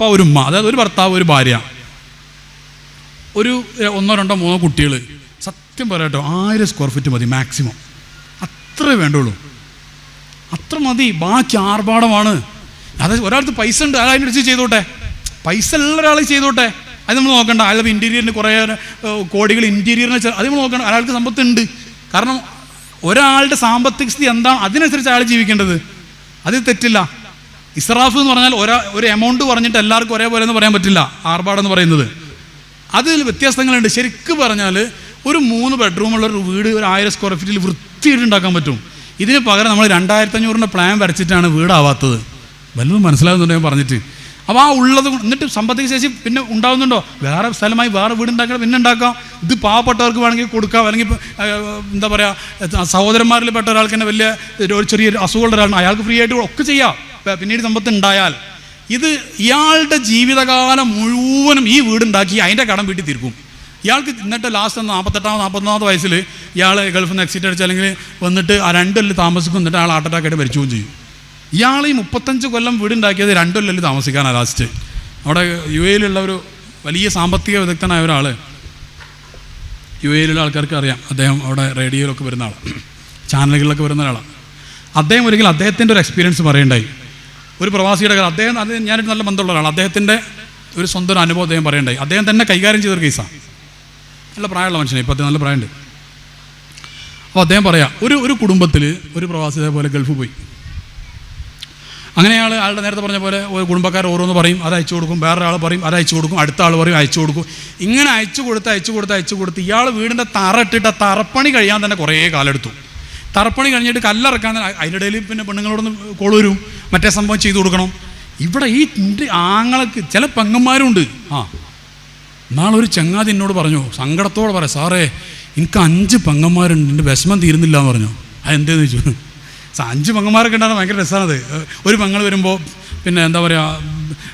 വാപ്പ ഒരു ഉമ്മ. അതായത് ഒരു ഭർത്താവ് ഒരു ഭാര്യ. ഒരു ഒന്നോ രണ്ടോ മൂന്നോ കുട്ടികൾ സത്യം പറയാട്ടോ ആയിരം സ്ക്വയർ ഫീറ്റ് മതി മാക്സിമം അത്രേ വേണ്ടുള്ളൂ. അത്ര മതി. ബാക്കി ആർഭാടമാണ്. അത് ഒരാൾക്ക് പൈസ ഉണ്ട് അയാൾ അതിനനുസരിച്ച് ചെയ്തോട്ടെ. പൈസ ഉള്ള ഒരാൾ ചെയ്തോട്ടെ. അത് നമ്മൾ നോക്കണ്ട. അയാൾ ഇന്റീരിയറിന് കുറേ കോടികൾ ഇന്റീരിയറിന് അത് നമ്മൾ നോക്കണം അയാൾക്ക് സമ്പത്തുണ്ട് കാരണം ഒരാളുടെ സാമ്പത്തിക സ്ഥിതി എന്താണ്? അതിനനുസരിച്ച് അയാൾ ജീവിക്കേണ്ടത്. അത് തെറ്റില്ല. ഇസ്രാഫ് എന്ന് പറഞ്ഞാൽ ഒരാ ഒരു എമൗണ്ട് പറഞ്ഞിട്ട് എല്ലാവർക്കും ഒരേപോലെ എന്ന് പറയാൻ പറ്റില്ല. ആർഭാടെന്ന് പറയുന്നത്. അതിൽ വ്യത്യാസങ്ങളുണ്ട്. ശരിക്കും പറഞ്ഞാൽ ഒരു മൂന്ന് ബെഡ്റൂമുള്ള ഒരു വീട് ഒരു ആയിരം സ്ക്വയർ ഫീറ്റിൽ വൃത്തിയായിട്ട് ഉണ്ടാക്കാൻ പറ്റും. ഇതിന് പകരം നമ്മൾ രണ്ടായിരത്തി അഞ്ഞൂറിന്റെ പ്ലാൻ വരച്ചിട്ടാണ് വീടാവാത്തത്. വല്ലതും മനസ്സിലാകുന്നുണ്ടോ ഞാൻ പറഞ്ഞിട്ട്? അപ്പോൾ ആ ഉള്ളത് എന്നിട്ട് സമ്പത്തിക ശേഷി പിന്നെ ഉണ്ടാകുന്നുണ്ടോ വേറെ സ്ഥലമായി വേറെ വീട് ഉണ്ടാക്കണം പിന്നെ ഉണ്ടാക്കാം. ഇത് പാവപ്പെട്ടവർക്ക് വേണമെങ്കിൽ കൊടുക്കാം. അല്ലെങ്കിൽ എന്താ പറയുക സഹോദരന്മാരിൽ പെട്ട ഒരാൾക്ക് തന്നെ വലിയ ഒരു ചെറിയൊരു അസുഖമുള്ള ഒരാളാണ്. അയാൾക്ക് ഫ്രീ ആയിട്ട് ഒക്കെ ചെയ്യാം. പിന്നീട് സമ്പത്ത് ഉണ്ടായാൽ ഇത് ഇയാളുടെ ജീവിതകാലം മുഴുവനും ഈ വീടുണ്ടാക്കി അതിന്റെ കടം വീട്ടിൽ തീർക്കും. ഇയാൾക്ക് ഇന്നത്തെ ലാസ്റ്റ് നാൽപ്പത്തെട്ടാമത് നാൽപ്പത്തൊന്നാമത് വയസ്സിൽ ഇയാൾ ഗൾഫിൽ നിന്ന് എക്സിറ്റ് അടിച്ച് അല്ലെങ്കിൽ വന്നിട്ട് ആ രണ്ടൊല്ലിൽ താമസിക്കും എന്നിട്ട് ആൾ ഹാർട്ട് അറ്റാക്ക് ആയിട്ട് മരിച്ചുകയും ചെയ്യും. ഇയാൾ ഈ മുപ്പത്തഞ്ച് കൊല്ലം വീടുണ്ടാക്കിയത് രണ്ടൊല്ലിൽ താമസിക്കാനാണ് ലാസ്റ്റ് അവിടെ യു എയിലുള്ള ഒരു വലിയ സാമ്പത്തിക വിദഗ്ധനായ ഒരാൾ യു എയിലുള്ള ആൾക്കാർക്ക് അറിയാം അദ്ദേഹം അവിടെ റേഡിയോയിലൊക്കെ വരുന്ന ആൾ ചാനലുകളിലൊക്കെ വരുന്ന ഒരാളാണ് അദ്ദേഹം ഒരിക്കലും അദ്ദേഹത്തിന്റെ ഒരു എക്സ്പീരിയൻസ് പറയണ്ടായി ഒരു പ്രവാസിയുടെ കാര്യം. അദ്ദേഹം അത് ഞാനൊരു നല്ല ബന്ധമുള്ള ഒരാളാണ് അദ്ദേഹത്തിന്റെ ഒരു സ്വന്തം ഒരു അനുഭവം അദ്ദേഹം പറയണ്ടായി അദ്ദേഹം തന്നെ കൈകാര്യം ചെയ്തൊരു കേസാണ് നല്ല പ്രായമുള്ള മനുഷ്യനെ അദ്ദേഹം നല്ല പ്രായമുണ്ട്. അപ്പോൾ അദ്ദേഹം പറയാം ഒരു ഒരു കുടുംബത്തിൽ ഒരു പ്രവാസി ഇതേപോലെ ഗൾഫ് പോയി. അങ്ങനെയാൾ ആളുടെ നേരത്തെ പറഞ്ഞ പോലെ ഒരു കുടുംബക്കാർ ഓരോന്ന് പറയും അത് അയച്ചു കൊടുക്കും. വേറൊരാൾ പറയും അത് അയച്ചു കൊടുക്കും. അടുത്ത ആൾ പറയും അയച്ചു കൊടുക്കും. ഇങ്ങനെ അയച്ചു കൊടുത്ത് അയച്ചു കൊടുത്ത് അയച്ചു കൊടുത്ത് ഇയാൾ വീടിന്റെ തറ ഇട്ടിട്ട് തറപ്പണി കഴിയാൻ തന്നെ കുറേ കാലെടുത്തു തറപ്പണി കഴിഞ്ഞിട്ട് കല്ലിറക്കാൻ ഇടയിൽ പിന്നെ പെണ്ണുങ്ങളോടൊന്ന് കോൾ വരും. മറ്റേ സംഭവം ചെയ്തു കൊടുക്കണം. ഇവിടെ ഈ ആങ്ങളക്ക് ചില പെങ്ങന്മാരുണ്ട്. ആ. നാളെ ഒരു ചങ്ങാതി എന്നോട് പറഞ്ഞു സങ്കടത്തോടെ പറയാം സാറേ എനിക്ക് അഞ്ച് പെങ്ങന്മാരുണ്ട് എന്റെ വിഷമം തീരുന്നില്ല എന്ന് പറഞ്ഞു. അതെന്തേന്ന് ചോദിച്ചു? അഞ്ച് പെങ്ങന്മാരൊക്കെ ഉണ്ടാകുന്ന ഭയങ്കര രസമാണത് ഒരു പെങ്ങൾ വരുമ്പോൾ പിന്നെ എന്താ പറയുക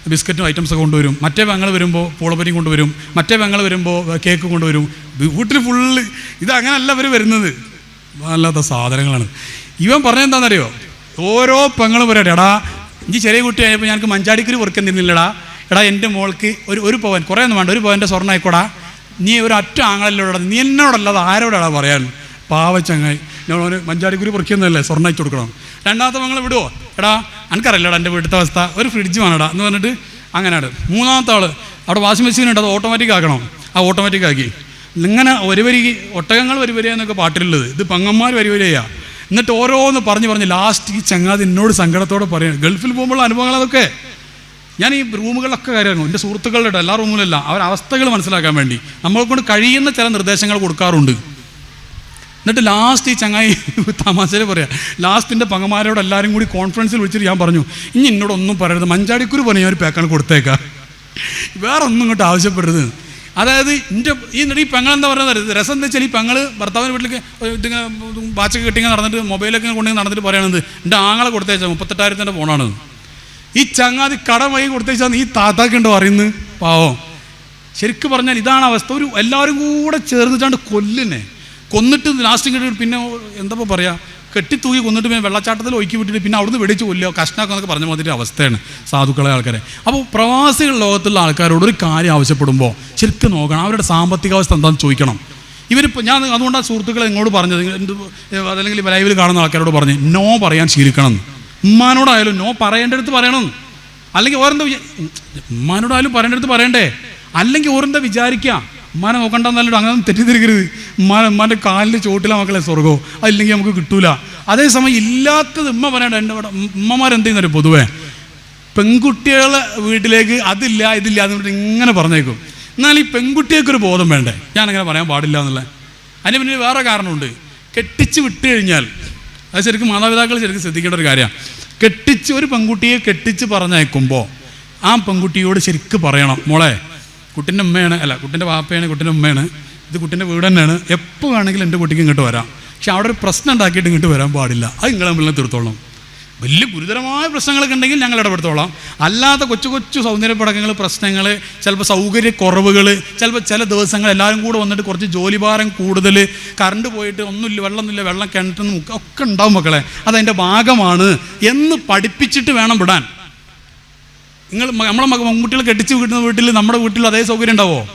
ബിസ്ക്കറ്റും ഐറ്റംസ് ഒക്കെ കൊണ്ടുവരും. മറ്റേ പെങ്ങൾ വരുമ്പോൾ പൂളപ്പരിയും കൊണ്ടുവരും. മറ്റേ പെങ്ങൾ വരുമ്പോൾ കേക്ക് കൊണ്ടുവരും. വീട്ടിൽ ഫുള്ള് ഇത് അങ്ങനെയല്ല അവർ വരുന്നത്. അല്ലാത്ത സാധനങ്ങളാണ്. ഇവൻ പറഞ്ഞെന്താണെന്നറിയോ ഓരോ പെങ്ങളും പറയട്ടെ എടാ ഇഞ്ചി ചെറിയ കുട്ടിയായപ്പോൾ ഞങ്ങൾക്ക് മഞ്ചാടിക്കുരി പൊറുക്കുന്നില്ലടാ എടാ എന്റെ മോൾക്ക് ഒരു ഒരു പവൻ കുറേ ഒന്നും വേണ്ട ഒരു പവന്റെ സ്വർണം ആയിക്കോടാ. നീ ഒരു അറ്റ ആങ്ങളല്ലോടാ. നീ എന്നോടല്ലാതെ ആരോടാടാ പറയാൻ? പാവച്ചങ്ങായി ഞങ്ങളവന് മഞ്ചാടിക്കുരി പൊറിക്കുന്നതല്ലേ സ്വർണം അയച്ചു കൊടുക്കണം രണ്ടാമത്തെ മങ്ങൾ വിടുവോ? എടാ എനിക്കറിയില്ലടാ എന്റെ വീട്ടിലത്തെ അവസ്ഥ. ഒരു ഫ്രിഡ്ജ് വേണടാ. എന്ന് പറഞ്ഞിട്ട് അങ്ങനെയാണ്. മൂന്നാമത്തെ ആൾ അവിടെ വാഷിംഗ് മെഷീൻ ഉണ്ട് അത് ഓട്ടോമാറ്റിക് ആക്കണം. ആ ഓട്ടോമാറ്റിക് ആക്കി. ഇങ്ങനെ ഒരു വരി ഒട്ടകങ്ങൾ വരിവരിയ എന്നൊക്കെ പാട്ടിലുള്ളത്. ഇത് പങ്ങന്മാർ വരി വരികയാ എന്നിട്ട് ഓരോന്ന് പറഞ്ഞു പറഞ്ഞ് ലാസ്റ്റ് ഈ ചങ്ങാതി എന്നോട് സങ്കടത്തോടെ പറയണം. ഗൾഫിൽ പോകുമ്പോഴുള്ള അനുഭവങ്ങൾ അതൊക്കെ. ഞാൻ ഈ റൂമുകളിലൊക്കെ കാര്യമായിരുന്നു എന്റെ സുഹൃത്തുക്കളുടെ എല്ലാ റൂമിലല്ല അവർ അവസ്ഥകൾ മനസ്സിലാക്കാൻ വേണ്ടി. നമ്മളെ കൊണ്ട് കഴിയുന്ന ചില നിർദ്ദേശങ്ങൾ കൊടുക്കാറുണ്ട്. എന്നിട്ട് ലാസ്റ്റ് ഈ ചങ്ങായി തമാശയിൽ പറയാം. ലാസ്റ്റിന്റെ പങ്ങന്മാരോട് എല്ലാവരും കൂടി കോൺഫറൻസിൽ വിളിച്ചിട്ട് ഞാൻ പറഞ്ഞു ഇനി എന്നോടൊന്നും പറയരുത്. മഞ്ചാടിക്കുരു പോലെ ഞാൻ ഒരു പാക്കാണ് കൊടുത്തേക്കാം. വേറെ ഒന്നും ഇങ്ങോട്ട് ആവശ്യപ്പെടരുത്. അതായത് എന്റെ ഈ ഈ പെങ്ങൾ എന്താ പറയുന്നത് രസം എന്താ വെച്ചാൽ ഈ പെങ്ങൾ ഭർത്താവിന്റെ വീട്ടിലേക്ക് വാച്ചൊക്കെ കിട്ടിങ്ങനെ നടന്നിട്ട് മൊബൈലൊക്കെ കൊണ്ടുവന്ന് നടന്നിട്ട് പറയണത് എന്റെ ആങ്ങളെ കൊടുത്തേച്ചാൽ മുപ്പത്തെട്ടായിരത്തിന്റെ ഫോണാണ് ഈ ചങ്ങാതി കടം വൈകി കൊടുത്തേച്ചാൽ ഈ താത്താക്കുണ്ടോ അറിയുന്നു പാവോ. ശരിക്കും പറഞ്ഞാൽ ഇതാണ് അവസ്ഥ. ഒരു എല്ലാവരും കൂടെ ചേർന്നിട്ടാണ്ട് കൊല്ലുന്നേ. കൊന്നിട്ട് ലാസ്റ്റ് കിട്ടി പിന്നെ എന്താ ഇപ്പൊ പറയാ? കെട്ടിത്തൂക്കി കൊന്നിട്ട് പിന്നെ വെള്ളച്ചാട്ടത്തിൽ ഒഴുക്കി വിട്ടിട്ട് പിന്നെ അവിടുന്ന് വെടിച്ച് കൊല്ലോ കഷ്ണമൊക്കെ എന്നൊക്കെ പറഞ്ഞ മാതിരി അവസ്ഥയാണ് സാധുക്കളെ ആൾക്കാരെ. അപ്പോൾ പ്രവാസികൾ ലോകത്തുള്ള ആൾക്കാരോട് ഒരു കാര്യം ആവശ്യപ്പെടുമ്പോൾ ശരിക്കും നോക്കണം. അവരുടെ സാമ്പത്തിക അവസ്ഥ എന്താണെന്ന് ചോദിക്കണം. ഇവരിപ്പോൾ ഞാൻ അതുകൊണ്ടാണ് സുഹൃത്തുക്കളെ നിങ്ങളോട് പറഞ്ഞത്. അല്ലെങ്കിൽ ലൈവിൽ കാണുന്ന ആൾക്കാരോട് പറഞ്ഞ് നോ പറയാൻ ശീലിക്കണം. ഉമ്മാനോടായാലും നോ പറയേണ്ടടുത്ത് പറയണം അല്ലെങ്കിൽ ഓരെന്താ ഉമ്മാനോടായാലും പറയേണ്ടടുത്ത് പറയണ്ടേ. അല്ലെങ്കിൽ ഓരെന്താ വിചാരിക്കുക ഉമ്മാനെ നോക്കണ്ടെന്നല്ലോ അങ്ങനെ തെറ്റിദ്ധരിക്കരുത്. ഉമ്മാ ഉമ്മാന്റെ കാലിന്റെ ചോട്ടിലെ മക്കളെ സ്വർഗോ അതില്ലെങ്കിൽ നമുക്ക് കിട്ടൂല. അതേസമയം ഇല്ലാത്തത് ഉമ്മ പറയണ്ട എന്റെ ഇവിടെ ഉമ്മമാരെന്ത് ചെയ്യുന്നൊരു പൊതുവേ? പെൺകുട്ടികളെ വീട്ടിലേക്ക് അതില്ല ഇതില്ല എന്ന് പറഞ്ഞിട്ട് ഇങ്ങനെ പറഞ്ഞേക്കും. എന്നാൽ ഈ പെൺകുട്ടികൾക്കൊരു ബോധം വേണ്ടേ? ഞാനങ്ങനെ പറയാൻ പാടില്ല എന്നുള്ള. അതിന് പിന്നെ വേറെ കാരണമുണ്ട്. കെട്ടിച്ച് വിട്ട് കഴിഞ്ഞാൽ അത് ശരിക്കും മാതാപിതാക്കൾ ശരിക്കും ശ്രദ്ധിക്കേണ്ട ഒരു കാര്യമാണ് കെട്ടിച്ച് ഒരു പെൺകുട്ടിയെ കെട്ടിച്ച് പറഞ്ഞയക്കുമ്പോൾ ആ പെൺകുട്ടിയോട് ശരിക്കും പറയണം. മോളെ കുട്ടിന്റെ ഉമ്മയാണ് അല്ല കുട്ടിന്റെ വാപ്പയാണ് കുട്ടിന്റെ ഉമ്മയാണ്. ഇത് കുട്ടിന്റെ വീട് തന്നെയാണ്. എപ്പോൾ വേണമെങ്കിലും എന്റെ കുട്ടിക്ക് ഇങ്ങോട്ട് വരാം. പക്ഷെ അവിടെ ഒരു പ്രശ്നം ഉണ്ടാക്കിയിട്ട് ഇങ്ങോട്ട് വരാൻ പാടില്ല. അത് നിങ്ങൾ തമ്മിൽ തീർത്തോളാം. വലിയ ഗുരുതരമായ പ്രശ്നങ്ങളൊക്കെ ഉണ്ടെങ്കിൽ ഞങ്ങൾ ഇടപെടുത്തോളാം. അല്ലാത്ത കൊച്ചു കൊച്ചു സൗന്ദര്യപ്പടക്കങ്ങൾ പ്രശ്നങ്ങൾ ചിലപ്പോൾ സൗകര്യക്കുറവുകൾ ചിലപ്പോൾ ചില ദിവസങ്ങൾ എല്ലാവരും കൂടെ വന്നിട്ട് കുറച്ച് ജോലിഭാരം കൂടുതൽ കറണ്ട് പോയിട്ട് ഒന്നുമില്ല വെള്ളമൊന്നുമില്ല വെള്ളം കിണറ്റിൽ ഒക്കെ ഉണ്ടാവും മക്കളെ. അതതിന്റെ ഭാഗമാണ്. എന്ന് പഠിപ്പിച്ചിട്ട് വേണം വിടാൻ. നിങ്ങൾ നമ്മളെ മമ്മൂട്ടികൾ കെട്ടിച്ച് വീട്ടുന്ന വീട്ടിൽ നമ്മുടെ വീട്ടിൽ അതേ സൗകര്യം ഉണ്ടാവോ?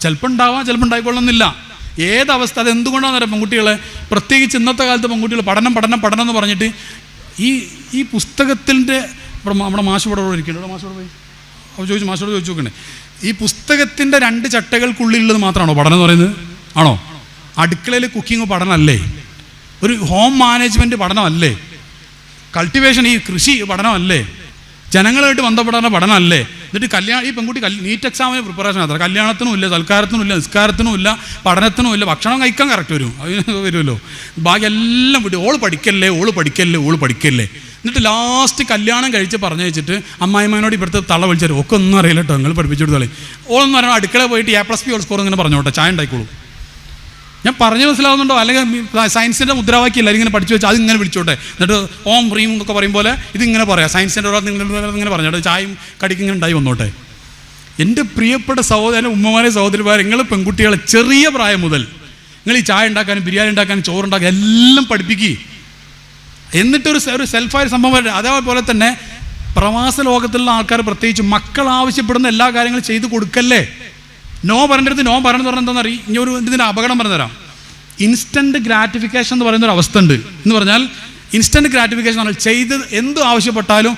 ചിലപ്പോൾ ഉണ്ടാവാം ചിലപ്പോൾ ഉണ്ടായിക്കൊള്ളുന്നില്ല ഏതവസ്ഥ അത് എന്തുകൊണ്ടാണെന്ന് പറയാം പെൺകുട്ടികളെ പ്രത്യേകിച്ച് ഇന്നത്തെ കാലത്ത് പെൺകുട്ടികൾ പഠനം പഠനം പഠനം എന്ന് പറഞ്ഞിട്ട് ഈ ഈ പുസ്തകത്തിന്റെ ഇവിടെ നമ്മുടെ ഇവിടെ ഇരിക്കുന്നുണ്ട്. മാഷോട് പോയി? അപ്പോൾ ചോദിച്ചു മാഷോട് ചോദിച്ചു നോക്കണേ. ഈ പുസ്തകത്തിന്റെ രണ്ട് ചട്ടകൾക്കുള്ളിലുള്ളത് മാത്രമാണോ പഠനം എന്ന് പറയുന്നത്? ആണോ? അടുക്കളയിൽ കുക്കിംഗ് പഠനമല്ലേ? ഒരു ഹോം മാനേജ്മെന്റ് പഠനമല്ലേ? കൾട്ടിവേഷൻ ഈ കൃഷി പഠനമല്ലേ? ജനങ്ങളുമായിട്ട് ബന്ധപ്പെടുന്ന പഠനമല്ലേ? എന്നിട്ട് കല്യാണം ഈ പെൺകുട്ടി നീറ്റ് എക്സാമിന് പ്രിപ്പറേഷൻ അത്ര കല്യാണത്തിനും ഇല്ല സൽക്കാരത്തിനും ഇല്ല നിസ്കാരത്തിനും ഇല്ല പഠനത്തിനും ഇല്ല ഭക്ഷണം കഴിക്കാൻ കറക്റ്റ് വരും. അതിന് വരുമല്ലോ. ബാക്കി എല്ലാം വിട്ടു ഓൾ പഠിക്കല്ലേ ഓൾ പഠിക്കല്ലേ ഓൾ പഠിക്കല്ലേ. എന്നിട്ട് ലാസ്റ്റ് കല്യാണം കഴിച്ച് പറഞ്ഞു വെച്ചിട്ട് അമ്മായിമാനോട് ഇവിടുത്തെ തള്ള വിളിച്ചാൽ ഒക്കെ ഒന്നും അറിയില്ല കേട്ടോ നിങ്ങൾ പഠിപ്പിച്ചു കൊടുത്തോളെ ഓളെന്ന് പറഞ്ഞാൽ അടുക്കള പോയിട്ട് A plus P all score ഇങ്ങനെ പറഞ്ഞോട്ടെ ചായ ഉണ്ടായിക്കോളൂ. ഞാൻ പറഞ്ഞു മനസ്സിലാവുന്നുണ്ടോ? അല്ലെങ്കിൽ സയൻസിന്റെ മുദ്രാവാക്യം എല്ലാവരും ഇങ്ങനെ പഠിച്ചു വെച്ചാൽ അതിങ്ങനെ വിളിച്ചോട്ടെ. എന്നിട്ട് ഓം റീം എന്നൊക്കെ പറയും പോലെ ഇതിങ്ങനെ പറയാം. സയൻസിന്റെ ഒരാൾ നിങ്ങൾ ഇങ്ങനെ പറഞ്ഞോട്ടെ ചായയും കടിക്കും ഇങ്ങനെ ഉണ്ടായി വന്നോട്ടെ. എന്റെ പ്രിയപ്പെട്ട സഹോദരൻ ഉമ്മമാരെ സഹോദരിമാർ നിങ്ങൾ പെൺകുട്ടികളെ ചെറിയ പ്രായം മുതൽ നിങ്ങൾ ഈ ചായ ഉണ്ടാക്കാനും ബിരിയാണി ഉണ്ടാക്കാനും ചോറുണ്ടാക്കാനും എല്ലാം പഠിപ്പിക്കുക എന്നിട്ടൊരു ഒരു സെൽഫായ സംഭവം. അതേപോലെ തന്നെ പ്രവാസ ലോകത്തുള്ള ആൾക്കാർ പ്രത്യേകിച്ച് മക്കൾ ആവശ്യപ്പെടുന്ന എല്ലാ കാര്യങ്ങളും ചെയ്തു കൊടുക്കല്ലേ? നോ പറഞ്ഞിടത്ത് നോ പറഞ്ഞു പറഞ്ഞാൽ എന്താണെന്ന് അറിയും? ഇനി ഒരു ഇതിന്റെ അപകടം പറഞ്ഞു തരാം ഇൻസ്റ്റന്റ് ഗ്രാറ്റിഫിക്കേഷൻ എന്ന് പറയുന്ന ഒരു അവസ്ഥ ഉണ്ട്. എന്ന് പറഞ്ഞാൽ ഇൻസ്റ്റന്റ് ഗ്രാറ്റിഫിക്കേഷൻ പറഞ്ഞാൽ ചെയ്ത് എന്ത് ആവശ്യപ്പെട്ടാലും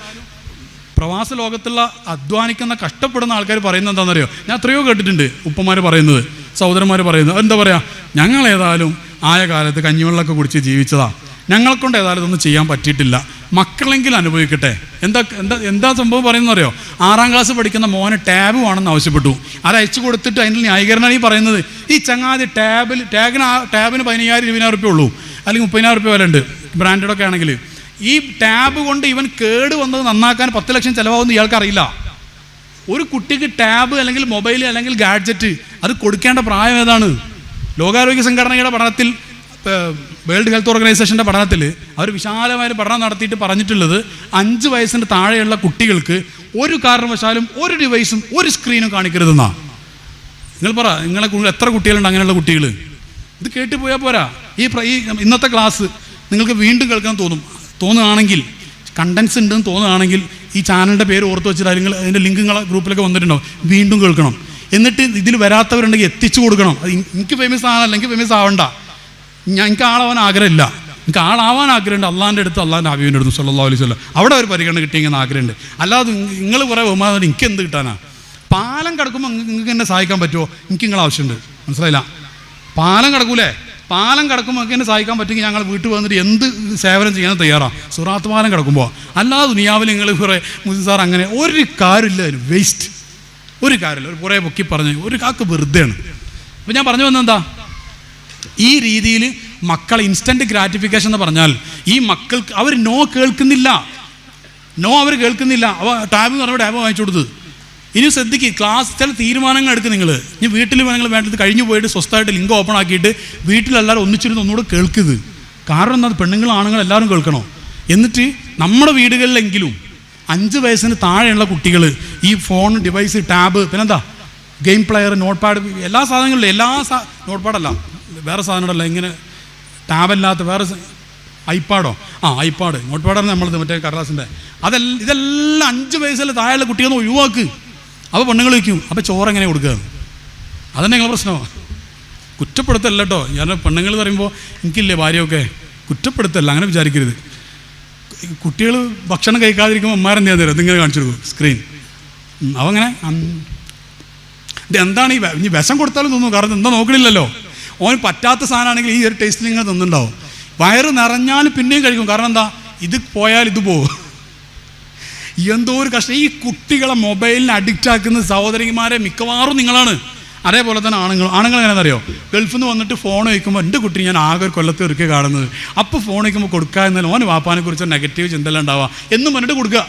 പ്രവാസ ലോകത്തുള്ള അധ്വാനിക്കുന്ന കഷ്ടപ്പെടുന്ന ആൾക്കാർ പറയുന്നത് എന്താണെന്നറിയോ ഞാൻ എത്രയോ കേട്ടിട്ടുണ്ട് ഉപ്പമാർ പറയുന്നത് സഹോദരന്മാർ പറയുന്നത്. എന്താ പറയുക ഞങ്ങൾ ഏതായാലും ആയ കാലത്ത് കഞ്ഞിവെള്ളമൊക്കെ കുടിച്ച് ജീവിച്ചതാണ് ഞങ്ങളെക്കൊണ്ട് ഏതായാലും ഇതൊന്നും ചെയ്യാൻ പറ്റിയിട്ടില്ല. മക്കളെങ്കിലും അനുഭവിക്കട്ടെ. എന്താ എന്താ എന്താ സംഭവം പറയുന്നറിയോ ആറാം ക്ലാസ് പഠിക്കുന്ന മോന് ടാബ് വേണമെന്ന് ആവശ്യപ്പെട്ടു. അത് അയച്ചു കൊടുത്തിട്ട് അതിന്റെ ന്യായീകരണമാണ് ഈ പറയുന്നത്. ഈ ചങ്ങാതി ടാബിൽ ടാഗിന് ടാബിന് പതിനയ്യായിരം ഇരുപതിനായിരം റുപ്യ ഉള്ളൂ. അല്ലെങ്കിൽ മുപ്പതിനായിരം റുപ്യ വില ഉണ്ട്. ബ്രാൻഡഡൊക്കെ ആണെങ്കിൽ. ഈ ടാബ് കൊണ്ട് ഇവൻ കേട് വന്നത് നന്നാക്കാൻ പത്ത് ലക്ഷം ചിലവാകുമെന്ന് ഇയാൾക്ക് അറിയില്ല. ഒരു കുട്ടിക്ക് ടാബ് അല്ലെങ്കിൽ മൊബൈൽ അല്ലെങ്കിൽ ഗാഡ്ജറ്റ് അത് കൊടുക്കേണ്ട പ്രായം ഏതാണ്? ലോകാരോഗ്യ സംഘടനയുടെ പഠനത്തിൽ വേൾഡ് ഹെൽത്ത് ഓർഗനൈസേഷന്റെ പഠനത്തിൽ അവർ വിശാലമായ പഠനം നടത്തിയിട്ട് പറഞ്ഞിട്ടുള്ളത് അഞ്ച് വയസ്സിന് താഴെയുള്ള കുട്ടികൾക്ക് ഒരു കാരണവശാലും ഒരു ഡിവൈസും ഒരു സ്ക്രീനും കാണിക്കരുതെന്നാണ് നിങ്ങൾ പറ നിങ്ങളെ എത്ര കുട്ടികളുണ്ട് അങ്ങനെയുള്ള കുട്ടികൾ ഇത് കേട്ട് പോയാൽ പോരാ. ഈ ഇന്നത്തെ ക്ലാസ് നിങ്ങൾക്ക് വീണ്ടും കേൾക്കാൻ തോന്നും. തോന്നുകയാണെങ്കിൽ കണ്ടൻസ് ഉണ്ടെന്ന് തോന്നുകയാണെങ്കിൽ ഈ ചാനലിന്റെ പേര് ഓർത്ത് വെച്ചിട്ട് അല്ലെങ്കിൽ അതിന്റെ ലിങ്ക് നിങ്ങളെ ഗ്രൂപ്പിലൊക്കെ വന്നിട്ടുണ്ടാവും. വീണ്ടും കേൾക്കണം. എന്നിട്ട് ഇതിൽ വരാത്തവരുണ്ടെങ്കിൽ എത്തിച്ചു കൊടുക്കണം. എനിക്ക് ഫേമസ് ആണല്ലോ എനിക്ക് ഫേമസ് ആവണ്ട. ഞാൻ എനിക്ക് ആളാവാൻ ആഗ്രഹമില്ല. എനിക്ക് ആളാവാൻ ആഗ്രഹമുണ്ട്. അള്ളാന്റെ അടുത്ത് അള്ളാന്റെ ഹബീബിന്റെ അടുത്ത് സല്ലാ അലൈഹി സ്വല്ലം അവിടെ ഒരു പരിഗണന കിട്ടിയെന്ന് ആഗ്രഹമുണ്ട്. അല്ലാതെ നിങ്ങൾ കുറേ ബഹുമാനം എനിക്ക് എന്ത് കിട്ടാനാ? പാലം കിടക്കുമ്പോൾ നിങ്ങൾക്ക് എന്നെ സഹായിക്കാൻ പറ്റുമോ എനിക്ക് നിങ്ങൾ ആവശ്യമുണ്ട്. മനസ്സിലായില്ല? പാലം കിടക്കൂലേ? പാലം കിടക്കുമ്പോൾ എന്നെ സഹായിക്കാൻ പറ്റുമെങ്കിൽ ഞങ്ങൾ വീട്ടിൽ വന്നിട്ട് എന്ത് സേവനം ചെയ്യാൻ തയ്യാറാണ് സുറാത്ത് പാലം കിടക്കുമ്പോൾ അല്ലാതെ ദുനിയാവിൽ നിങ്ങൾ കുറേ മുസ്ലിം സാർ അങ്ങനെ ഒരു കാര്യമില്ല അതിന്. വേസ്റ്റ് ഒരു കാര്യമില്ല. ഒരു കുറേ പൊക്കി പറഞ്ഞു. ഒരു കാക്ക് വെറുതെയാണ്. അപ്പം ഞാൻ പറഞ്ഞു വന്നെന്താ ഈ രീതിയിൽ മക്കൾ ഇൻസ്റ്റന്റ് ഗ്രാറ്റിഫിക്കേഷൻ എന്ന് പറഞ്ഞാൽ ഈ മക്കൾക്ക് അവർ നോ കേൾക്കുന്നില്ല. നോ അവർ കേൾക്കുന്നില്ല. അവ ടാബ് എന്ന് പറഞ്ഞാൽ ടാബ് വാങ്ങിച്ചു കൊടുത്തത്. ഇനി ശ്രദ്ധിക്കുക ക്ലാസ് ചില തീരുമാനങ്ങൾ എടുക്കുക നിങ്ങൾ ഇനി വീട്ടിൽ നിങ്ങൾ വേണ്ടത് കഴിഞ്ഞു പോയിട്ട് സ്വസ്ഥമായിട്ട് ലിങ്ക് ഓപ്പൺ ആക്കിയിട്ട് വീട്ടിലെല്ലാവരും ഒന്നിച്ചിരുന്ന് ഒന്നുകൂടെ കേൾക്കുന്നത് കാരണം എന്താ? പെണ്ണുങ്ങൾ ആണുങ്ങൾ എല്ലാവരും കേൾക്കണോ? എന്നിട്ട് നമ്മുടെ വീടുകളിലെങ്കിലും അഞ്ച് വയസ്സിന് താഴെയുള്ള കുട്ടികൾ ഈ ഫോൺ ഡിവൈസ് ടാബ് പിന്നെന്താ? ഗെയിം പ്ലെയർ നോട്ട് പാഡ് എല്ലാ സാധനങ്ങളിലും എല്ലാ സാ നോട്ട് പാഡല്ല വേറെ സാധനങ്ങളല്ല ഇങ്ങനെ ടാബല്ലാത്ത വേറെ ഐപാഡോ ആ ഐപ്പാഡ് നോട്ട് പാഡാണ് നമ്മളത് മറ്റേ കടലാസിന്റെ അതെല്ലാം ഇതെല്ലാം അഞ്ച് വയസ്സിൽ താഴെയുള്ള കുട്ടികളൊന്ന് ഒഴിവാക്ക്. അപ്പോൾ പെണ്ണുങ്ങൾ വയ്ക്കും അപ്പോൾ ചോറ് എങ്ങനെ കൊടുക്കുക അതന്നെ നിങ്ങളെ പ്രശ്നമാണ് കുറ്റപ്പെടുത്തല്ല കേട്ടോ ഞാൻ പെണ്ണുങ്ങൾ പറയുമ്പോൾ എനിക്കില്ലേ ഭാര്യയൊക്കെ? കുറ്റപ്പെടുത്തല്ല അങ്ങനെ വിചാരിക്കരുത്. കുട്ടികൾ ഭക്ഷണം കഴിക്കാതിരിക്കുമ്പോൾ അമ്മമാരെന്ത് ചെയ്യാൻ തരും? ഇതിങ്ങനെ കാണിച്ചു കൊടുക്കും. സ്ക്രീൻ അവങ്ങനെ ഇത് എന്താണ് ഈ ഇനി വിഷം കൊടുത്താലും തോന്നും. കാരണം എന്താ നോക്കണില്ലല്ലോ. ഓൻ പറ്റാത്ത സാധനമാണെങ്കിൽ ഈ ഒരു ടേസ്റ്റിൽ ഇങ്ങനെ തിന്നുണ്ടാവും വയറ് നിറഞ്ഞാൽ പിന്നെയും കഴിക്കും. കാരണം എന്താ? ഇത് പോയാൽ ഇത് പോകും എന്തോ ഒരു കഷ്ടം. ഈ കുട്ടികളെ മൊബൈലിന് അഡിക്റ്റ് ആക്കുന്ന സഹോദരിമാരെ മിക്കവാറും നിങ്ങളാണ്. അതേപോലെ തന്നെ ആണുങ്ങൾ. ആണുങ്ങൾ എങ്ങനെയാണെന്നറിയോ? ഗൾഫിൽ നിന്ന് വന്നിട്ട് ഫോൺ വയ്ക്കുമ്പോൾ എന്റെ കുട്ടി ഞാൻ ആകെ കൊല്ലത്ത് ഒരുക്കി കാണുന്നത്. അപ്പോൾ ഫോൺ വയ്ക്കുമ്പോൾ കൊടുക്കുക ഓൻ വാപ്പാനെ കുറിച്ച് നെഗറ്റീവ് ചിന്തയിലുണ്ടാവുക എന്നും പറഞ്ഞിട്ട് കൊടുക്കുക.